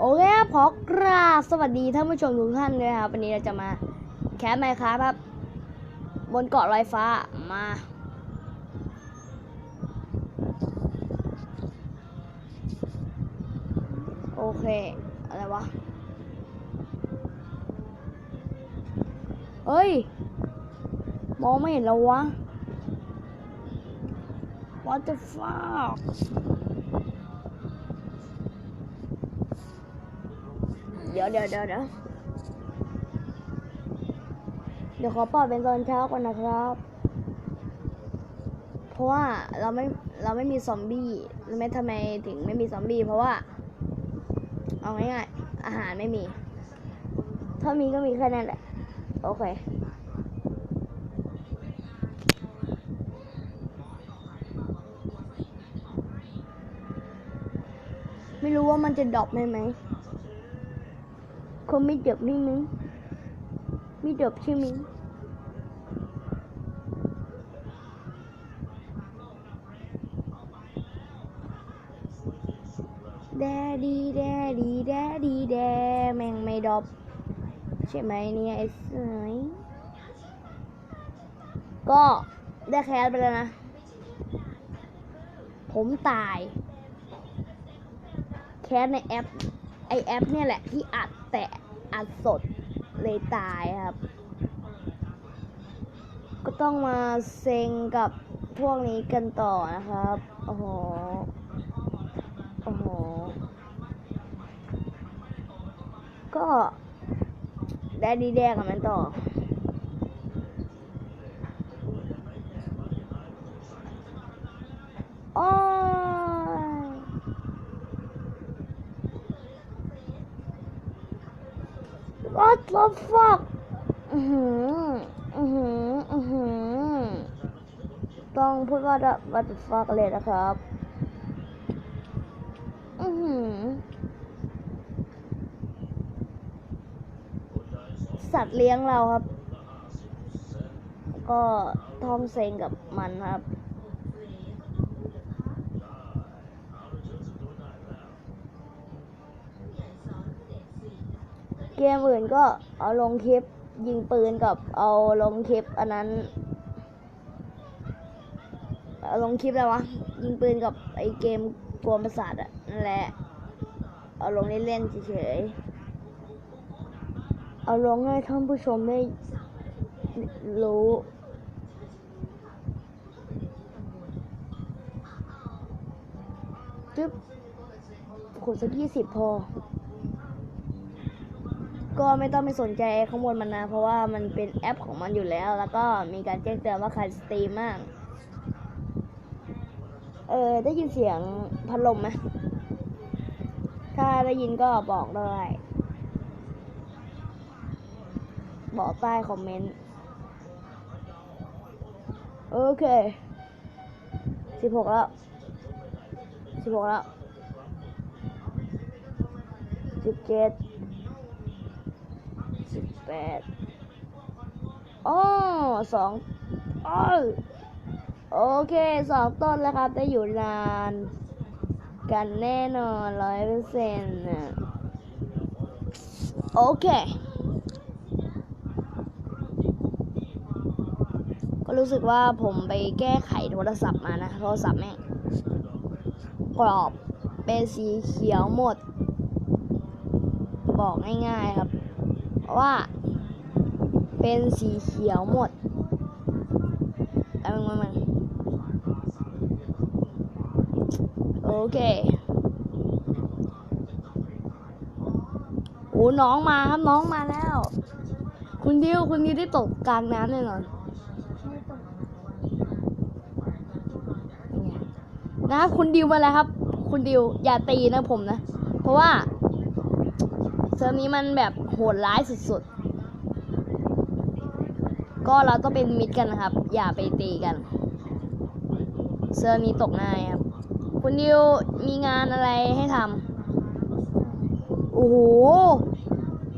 โอเคครับขอกราบสวัสดีท่านผู้ชมทุกท่านด้วยครับ วันนี้เราจะมาแคสไมค์ครับครับ บนเกาะลอยฟ้ามา โอเค อะไรวะ เฮ้ย มองไม่เห็นแล้ววะ What the fuck ดี๋ยวเดี๋ยวเดี๋ยวเดี๋ยวเดี๋ยวขอปรับเป็นตอนเช้าก่อนนะครับ เพราะว่าเราไม่เราไม่มีซอมบี้รู้ไหมทำไมถึงไม่มีซอมบี้เพราะว่า เอาง่ายๆอาหารไม่มี ถ้ามีก็มีแค่นั้นแหละ โอเคไม่รู้ว่ามันจะดรอปไหมไหม คงไม่ดรอปนี่มั้งไม่ดรอปใช่ไหมแดดีแดดีแดดีแดแม่งไม่ดรอปใช่ไหมเนี่ยไอ้สวยก็ได้แคสไปแล้วนะ ผมตาย แคสในแอป ไอแอปเนี่ยแหละที่อัด แต่อัดสดเลยตายครับ ก็ต้องมาเซ็งกับพวกนี้กันต่อนะครับ โอ้โห โอ้โห ก็ได้ดีแดงกับมันต่อ โอ้ย What the fuck อือหืออือหืออือหือต้องพูดว่า what the fuck เลยนะครับอือหือสัตว์เลี้ยงเราครับ ก็ทองเซงกับมันครับ เกมอื่นก็เอาลงคลิปยิงปืนกับเอาลงคลิปอันนั้น เอาลงคลิปอะไรวะ ยิงปืนกับไอเกมกวนประสาทอะนั่นแหละ เอาลงเล่นๆเฉยๆ เอาลงให้ท่านผู้ชมได้รู้จึ๊บขุดสักยี่สิบพอ ก็ไม่ต้องไปสนใจข้างบนมันนะ เพราะว่ามันเป็นแอปของมันอยู่แล้ว แล้วก็มีการแจ้งเตือนว่าใครสตรีมมาก เออได้ยินเสียงพัดลมไหมถ้าได้ยินก็บอกเลยบอกใต้คอมเมนต์ โอเคสิบหกแล้วสิบหกแล้วสิบเจ็ด แปดอ๋อสองอ้อโอเคสองต้นแล้วครับได้อยู่นาน กันแน่นอนร้อยเปอร์เซ็นต์โอเค ก็รู้สึกว่าผมไปแก้ไขโทรศัพท์มานะโทรศัพท์แม่งกรอบเป็นสีเขียวหมด บอกง่ายๆครับว่า เป็นสีเขียวหมดเอามึงมึงโอเคโอ้น้องมาครับน้องมาแล้ว คุณดิวคุณดิวได้ตกกลางน้ำแน่นอนนะครับคุณดิวมาแล้วครับ คุณดิวอย่าตีนะผมนะ เพราะว่าเซิร์ฟนี้มันแบบโหดร้ายสุดๆ ก็เราต้องเป็นมิตรกันนะครับ อย่าไปตีกันเซิร์ฟนี้ตกง่ายครับ คุณดิวมีงานอะไรให้ทำโอ้โห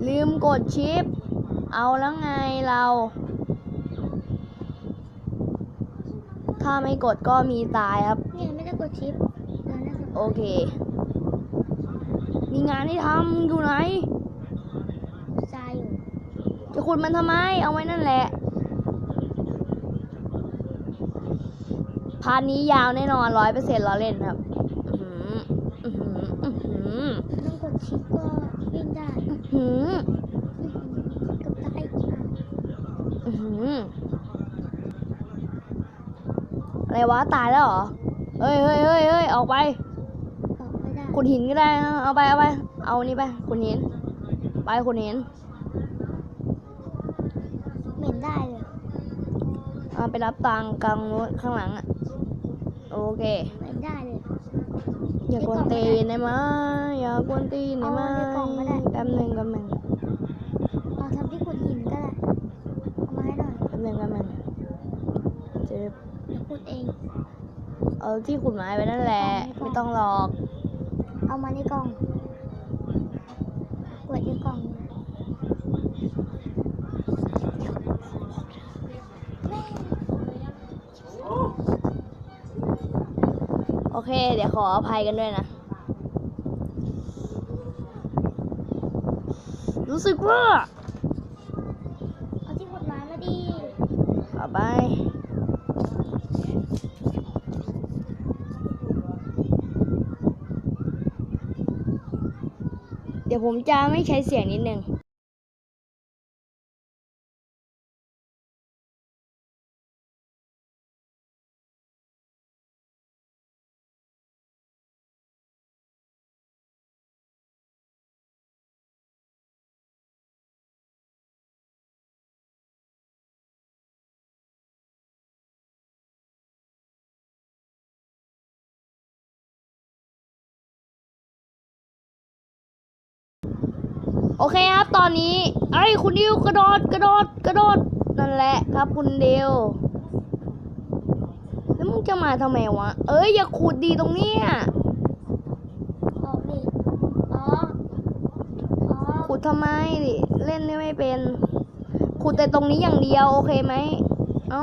ลืมกดชิป เอาแล้วไงเรา ถ้าไม่กดก็มีตายครับ เนี่ยไม่ได้กดชิปเดี๋ยวนะโอเคนี่มีงานให้ทำมึงอยู่ไหนทรายอยู่จะขุดมันทำไม เอาไว้นั่นแหละ พาร์ทนี้ยาวแน่นอนร้อยเปอร์เซ็นต์ล้อเล่นครับอือหืออือหืออือหือต้องกดชิปก็วิ่งได้อือหือกับตายอื้อหืออะไรวะตายแล้วเหรอ เฮ้ยเฮ้ยเฮ้ยเฮ้ยออกไปออกไม่ได้ขุดหินก็ได้นะเอาไปเอาไป เอานี่ไปขุดหิน ไปขุดหินเหม็นได้เลยเอาไปรับตังกลางนู้นข้างหลังอะ โอเคเหม็นได้เลย อย่ากวนตีนได้ไหมอย่ากวนตีนได้ไหมเอาในกล่องก็ได้ แป๊บหนึงแป๊บหนึงเราทำที่ขุดหินก็ได้เอามาให้หน่อยแป๊บหนึงแป๊บหนึงเจ็บเดี๋ยวขุดเอง เอาที่ขุดไม้ไปนั่นแหละเอาในกล่องไม่ต้องหรอก เอามาในกล่องกดในกล่องโอ เคเดี๋ยวขออภัยกันด้วยนะ รู้สึกว่าเอาที่ขุดไม้มาดีเอาไปเดี๋ยวผมจะไม่ใช้เสียงนิดนึง โอเคครับ ตอนนี้ ไอ้ยคุณดิวกระโดดกระโดดกระโดดนั่นแหละครับ คุณดิวแล้วมึงจะมาทำไมวะ เอ้ยอย่าขุดดีตรงเนี้ยออกดิอ๋ออ๋อขุดทำไมดิเล่นได้ไม่เป็น ขุดแต่ตรงนี้อย่างเดียวโอเคไหมเอ้า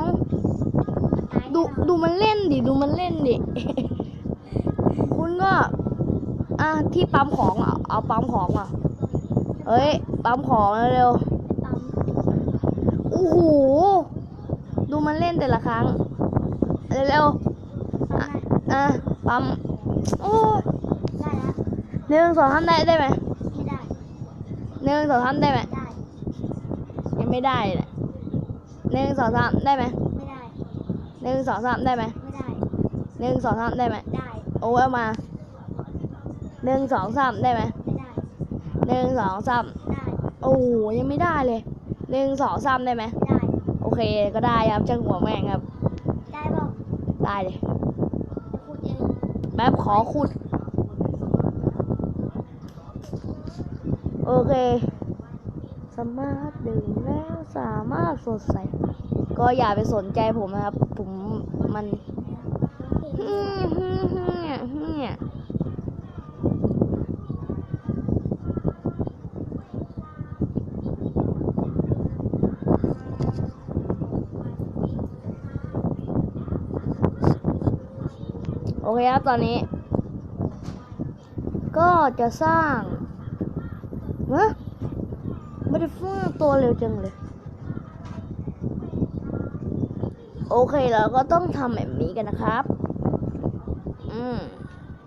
ตายดูดูมันเล่นดิดูมันเล่นดิคุณก็อะที่ปั๊มของอะเอาปั๊มของอะ เอ้ยปั๊มของเร็วปั๊มๆโอ้โหดูมันเล่นแต่ละครั้ง เร็วปั๊มได้ๆอะปั๊มโอ้ยได้แล้วหนึ่งสองทำได้ได้ไหมไม่ได้หนึ่งสองทำได้ไหมได้ยังไม่ได้เลยหนึ่งสองสามได้ไหมไม่ได้หนึ่งสองสามได้ไหมไม่ได้หนึ่งสองสามได้ไหมได้โอ้เอามาหนึ่งสองสามได้ไหมไม่ได้ หนึ่งสองสามได้โอ้โหยังไม่ได้เลยหนึ่งสองสามได้ไหมได้ โอเคก็ได้ครับจ้างหัวแม่งครับ ได้เปล่าได้เลยจะพูดเองแป๊บขอขุด โอเค สามารถดื่มแล้วสามารถสดใส ก็อย่าไปสนใจผมนะครับ ผมมันเฮี้ยเฮี้ยเฮี้ยเฮี้ยโอเคครับตอนนี้ ก็จะสร้างฮะไม่ได้ฟ้าตัวเร็วจังเลย โอเคเราก็ต้องทำแบบนี้กันนะครับ อืม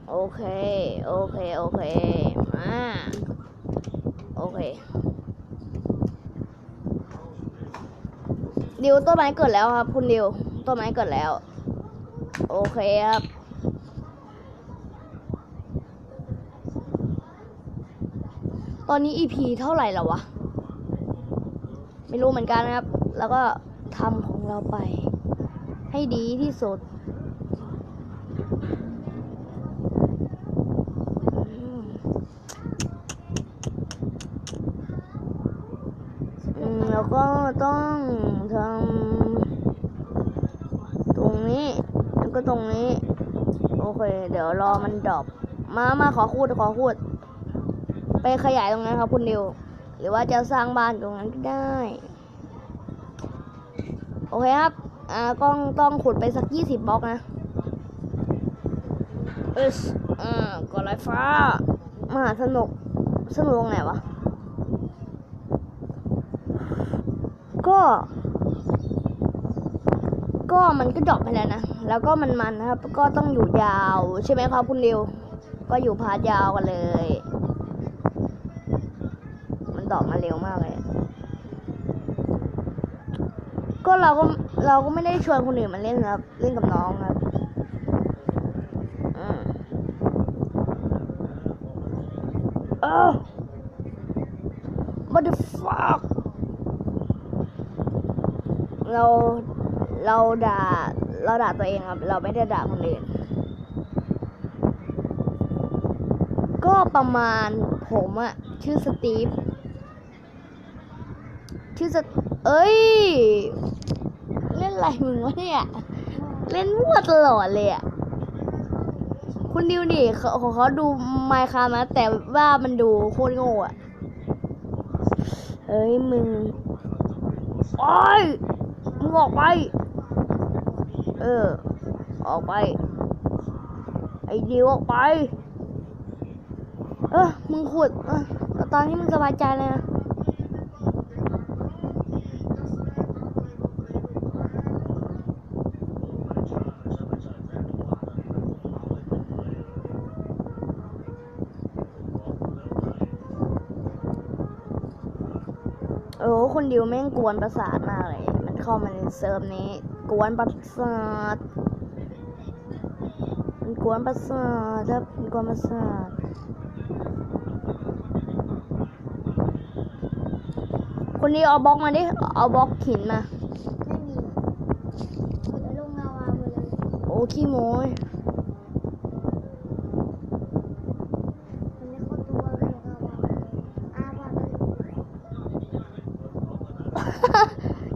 โอเค โอเค โอเคมาโอเคดิวต้นไม้เกิดแล้วครับ คุณดิวต้นไม้เกิดแล้ว โอเคครับ ตอนนี้ EP เท่าไหร่แล้ววะ ไม่รู้เหมือนกันนะครับ แล้วก็ทำของเราไป ให้ดีที่สุดอืมแล้วก็ต้องทำตรงนี้ แล้วก็ตรงนี้ โอเค เดี๋ยวรอมันดรอปมา มาขอคูดขอคูด ไปขยายตรงนั้นครับคุณดิว หรือว่าจะสร้างบ้านตรงนั้นก็ได้ โอเคครับ อ่าต้องต้องขุดไปสักยี่สิบบล็อกนะเอสอ่ากดไลฟ้ามหาสนุกสนุกตรงไหนวะ ก็ ก็มันก็ดรอปไปแล้วนะ แล้วก็มันมันนะครับ ก็ต้องอยู่ยาว ใช่ไหมครับคุณดิวก็อยู่พาร์ทยาวกันเลย ดอปมาเร็วมากเลย ก็เราก็เราก็ไม่ได้ชวนคนอื่นมาเล่นครับ เล่นกับน้องครับอืมเออ what the fuck เราเราด่าเราด่าตัวเองครับ เราไม่ได้ด่าคนอื่น ก็ประมาณผมอะชื่อสตีฟ ชื่อสเอ้ย เล่นอะไรมึงวะเนี่ย เล่นมั่วตลอดเลยอะ คุณดิวนี่เขาของเขาดูไมค์คานะแต่ว่ามันดูโคตรโง่อะเอ้ยมึงโอ้ยมึงออกไป เออ ออกไป ไอ้ดิวออกไป เออมึงขุดเออตอนที่มึงสบายใจเลยนะ โอ้คนดิวแม่งกวนประสาทมากเลย มันเข้ามาในเซิร์ฟนี้ กวนประสาท มันกวนประสาทครับมันกวนประสาทคนนี้เอาบล็อกมาดิ เอาบล็อกหินมา ไม่มีลงลาวาหมดเลย โอ้ขี้โมย มันไม่เข้าตัวเลยลงลาวาหมดเลยอาบาเลย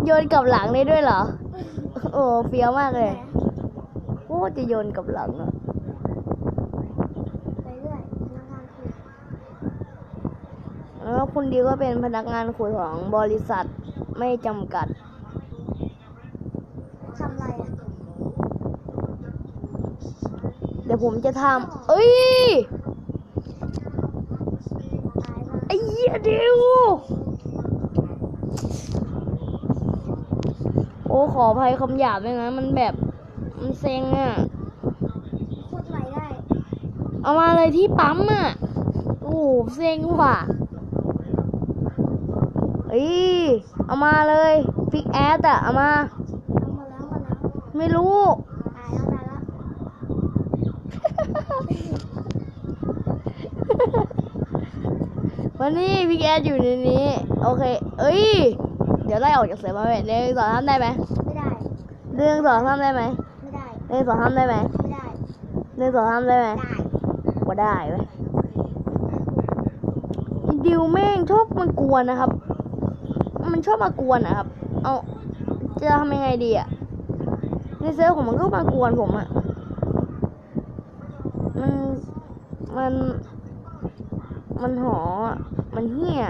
โยนกลับหลังได้ด้วยเหรอ โอ้เฟี้ยวมากเลยโอ้จะโยนกลับหลังอะไปเรื่อยธนาคารคือแล้วคุณดิวก็เป็นพนักงานขุดของบริษัทไม่จำกัดทำไรอะ เดี๋ยวผมจะทำเอ้ยตายมาไอ้เหี้ยดิว อ้ขออภัยคำหยาบเลยนะมันแบบมันเซ็งอะพูดใหม่ได้ เอามาเลยที่ปั๊มอะโอ้โหเซ็งว่ะเอ้ยเอามาเลยฟิกแอดอะเอามาเอามาแล้วมาแล้วไม่รู้ตายแล้วตายแล้ววันนี้ฟิกแอดอยู่ในนี้ โอเค เอ้ย เดี๋ยวไล่ออกจากเสือมาเลยหนึ่งสองสามได้ไหมไม่ได้ หนึ่งสองสามได้ไหมไม่ได้ หนึ่งสองสามได้ไหมไม่ได้ หนึ่งสองสามได้ไหมได้ว่าได้ไหมดิวแม่งชอบมากวนนะครับ มันชอบมากวนนะครับ เอาจะทำยังไงดีอะในเซิร์ฟของมันก็มากวนผมอะมัน มัน มันหออะมันเหี้ย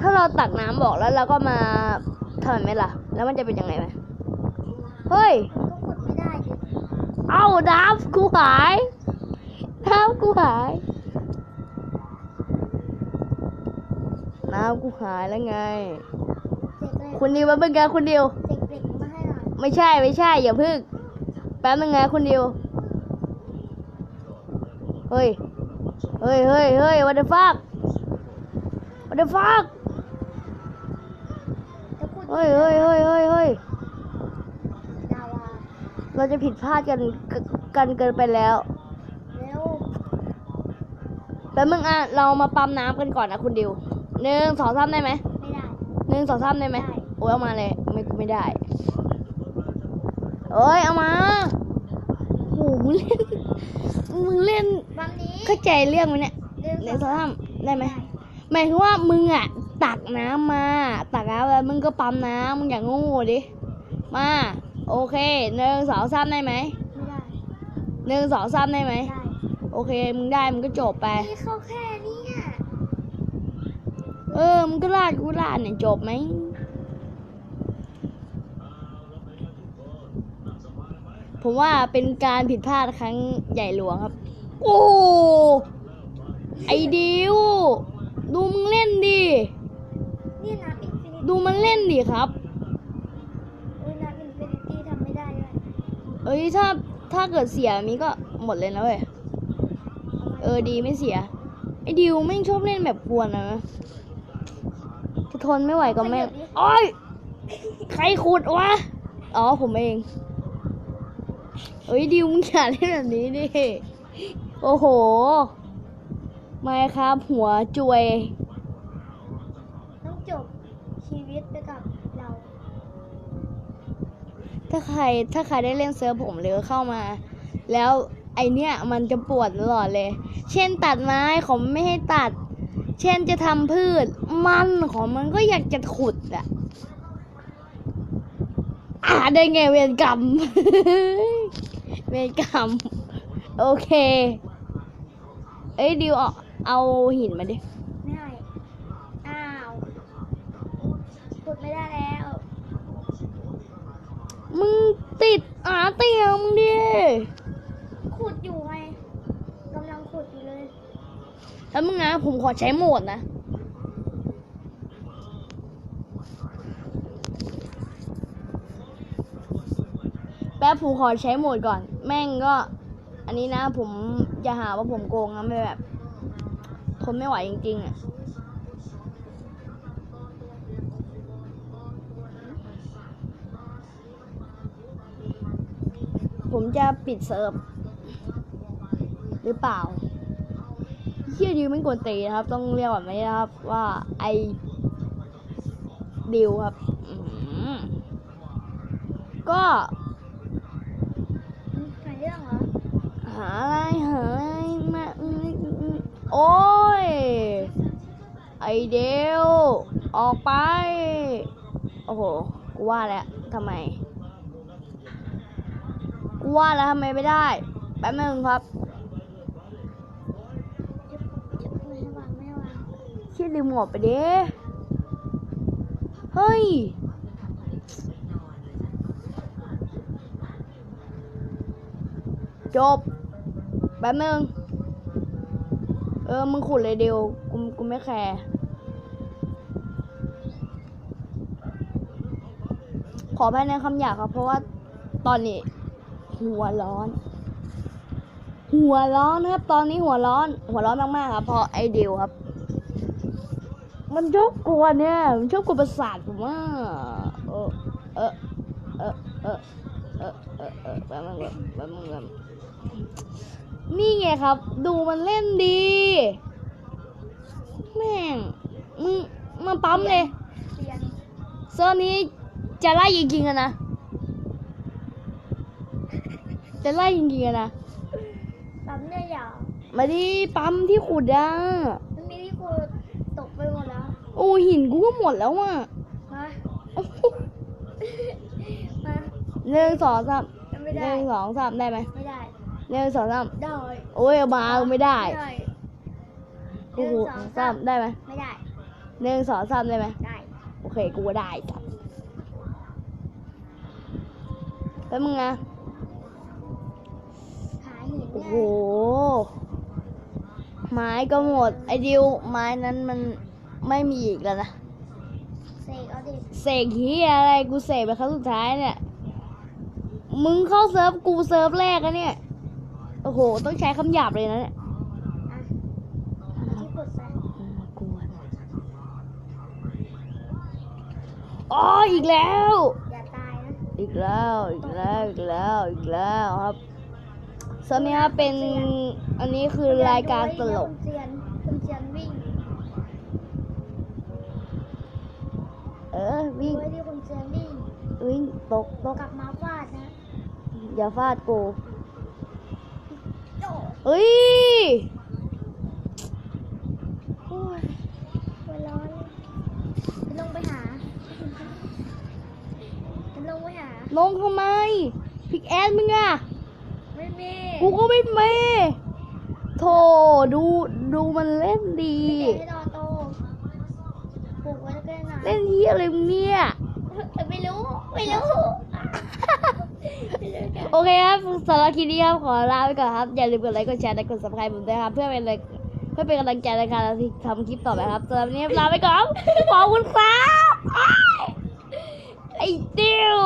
ถ้าเรา ตักน้ำบอกแล้วเราก็มาทำแบบนี้ล่ะ แล้วมันจะเป็นยังไงไหมเฮ้ยก็ขุดไม่ได้ดิเอ้าน้ำกูหายน้ำกูหายน้ำกูหายแล้วไงเสกเลยคุณดิวมาเบิ่งกันคุณดิวเสกเด็กมาให้หน่อยไม่ใช่ไม่ใช่ อย่าพึ่งแป๊บนึงไงคุณดิวเฮ้ย เฮ้ยเฮ้ยเฮ้ย what the fuck what the fuck จะขุดเฮ้ยเฮ้ยเฮ้ยเฮ้ยเฮ้ยดาวาเราจะผิดพลาดกันกกันเกินไปแล้วเร็วแป๊บนึงอะเรามาปั๊มน้ำกันก่อนนะคุณดิวหนึ่งสองสามได้ไหมไม่ได้หนึ่งสองสามได้ไหมได้โอ้ยเอามาเลยไม่ไม่ได้เอ้ยเอามาโอ้โหมึงเล่นมึงเล่นวันนี้เข้าใจเรื่องไหมเนี่ยเรื่องหนึ่งสองสามได้ไหมได้หมายถึงว่ามึงอะ ตักน้ำมา ตักน้ำแล้วมึงก็ปั๊มน้ำมึงอย่างโงูดิ มา โอเคหนึ่งสองสามได้ไหมไม่ได้หนึ่งสองสามได้ไหมได้โอเค มึงได้ มึงก็จบไปนี่เขาแค่เนี้อะเออ มึงก็ลาดกูลาดเนี่ยจบไหม ผมว่าเป็นการผิดพลาดครั้งใหญ่หลวงครับ โอ้ ไอดิว ดูมึงเล่นดิ นี่น้ำอินฟินิตี้ดูมันเล่นดิครับเอ้ยน้ำอินฟินิตี้ทำไม่ได้ด้วยเอ้ยถ้าถ้าเกิดเสียมีก็หมดเลยนะเว้ย เออดีไม่เสีย ไอ้ดิวแม่งชอบเล่นแบบกวนนะจะทนไม่ไหวก็แม่งโอ้ยใครขุดวะ อ๋อผมเอง เอ้ยดิวมึงอย่าเล่นแบบนี้ดิ โอ้โห ไม่ครับหัวจวย ต้องจบชีวิตไปกับเรา ถ้าใครถ้าใครได้เล่นเซิร์ฟผมหรือเข้ามา แล้วไอเนี้ยมันจะปวดตลอดเลย เช่นตัดไม้ของไม่ให้ตัด เช่นจะทำพืชมันของมันก็อยากจะขุดอะอ่าได้ไงเวรกรรม เวรกรรม โอเค เอ้ยดิวเอาหินมาดิ ไม่ให้อ้าวขุดไม่ได้แล้ว มึงติดอาเตียงมึงดิขุดอยู่ไงกำลังขุดอยู่เลยแล้วมึงนะผมขอใช้โหมดนะแป๊บผมขอใช้โหมดก่อน แม่งก็ อันนี้นะผมจะหาว่าผมโกงนะไม่แบบทนไม่ไหวจริงๆอะ จะปิดเซิร์ฟหรือเปล่าเฮียดิวไม่กวนตีนะครับ ต้องเรียกแบบนี้นะครับ ว่าไอดิวครับอื้อหือก็หาเรื่องเหรอหาอะไรหาอะไรมาอืมอืมโอ้ยไอเดียวออกไป โอ้โห กูว่าแล้วทำไมกู ว่าแล้วทำไมไม่ได้ แป๊บนึงครับจะจะไม่ให้วางไม่ให้วางเชี่ยลืมหมวกไปเด้เฮ้ย จบ แป๊บนึง เออ มึงขุดเลยเดียวกูกูไม่แคร์ขอภายในคำหยาบครับ เพราะว่าตอนนี้ หัวร้อน หัวร้อนครับ ตอนนี้หัวร้อน หัวร้อนมากๆครับเพราะไอเดียวครับ มันชอบกวนเนี่ยมันชอบกวนประสาทผมว่าเออเออเออเออเออเออเออแป๊บนึงก่อนแป๊บนึงก่อนนี่ไงครับ ดูมันเล่นดี แม่งมึงมาปั๊มเลยเรียนเซอร์นี้จะไล่จริงๆอะนะ จะไล่จริงๆอะนะปั๊มเนี่ยอย่ามาดิปั๊มที่ขุดอะมันมีที่ขุดตกไปหมดแล้วโอ้หินกูก็หมดแล้วอะมามาหนึ่งสองสามไม่หได้นึ่งสองสามได้ไหมไม่ได้หนึ่งสองสามได้โอ้ยเอามาไม่ได้ไม่ได้โอ้โหสามได้ไหมไม่ได้หนึ่งสองสามได้ไหมได้โอเคกูก็ได้ครับแล้วมึงนะหาหินโอ้ไงโห ไม้ก็หมด ไอ้ดิวไม้นั้นมันไม่มีอีกแล้วนะเสกเอาดิเสกเฮียอะไรกูเสกไปครั้งสุดท้ายเนี่ย มึงเข้าเซิร์ฟกูเซิร์ฟแรกอะเนี่ย โอ้โห ต้องใช้คำหยาบเลยนะเนี่ยอะที่ขุดใส่กลัวนะอ๋ออีกแล้ว อย่าตายนะ อีกแล้ว อีกแล้ว อีกแล้ว อีกแล้วครับ เซิร์ฟนี้ครับเป็นอันนี้คือรายการตลกคุณเจียนคุณเจียนวิ่ง เออวิ่งไว้ที่คุณเจียนวิ่งวิ่งตกตกกลับมาฟาดนะ อย่าฟาดกูโอ้เฮ้ยโอ้ยหัวร้อนจะลงไปหาจะลงไปหาลงทำไมพิกแอดมึงอะ กูก็ไม่เมโถดูดูมันเล่นดี เด็กให้โตปลูกไว้ก็ได้นะเล่นเฮียอะไรเนี่ยไม่รู้ ไม่รู้ โอเคครับสำหรับคลิปนี้ครับขอลาไปก่อนครับ อย่าลืมกดไลค์กดแชร์และกด subscribe ผมด้วยครับ เพื่อเป็นเพื่อเป็นกำลังใจในการทำคลิปต่อไปครับสำหรับวันนี้ลาไปก่อนขอบคุณครับไอ้ติว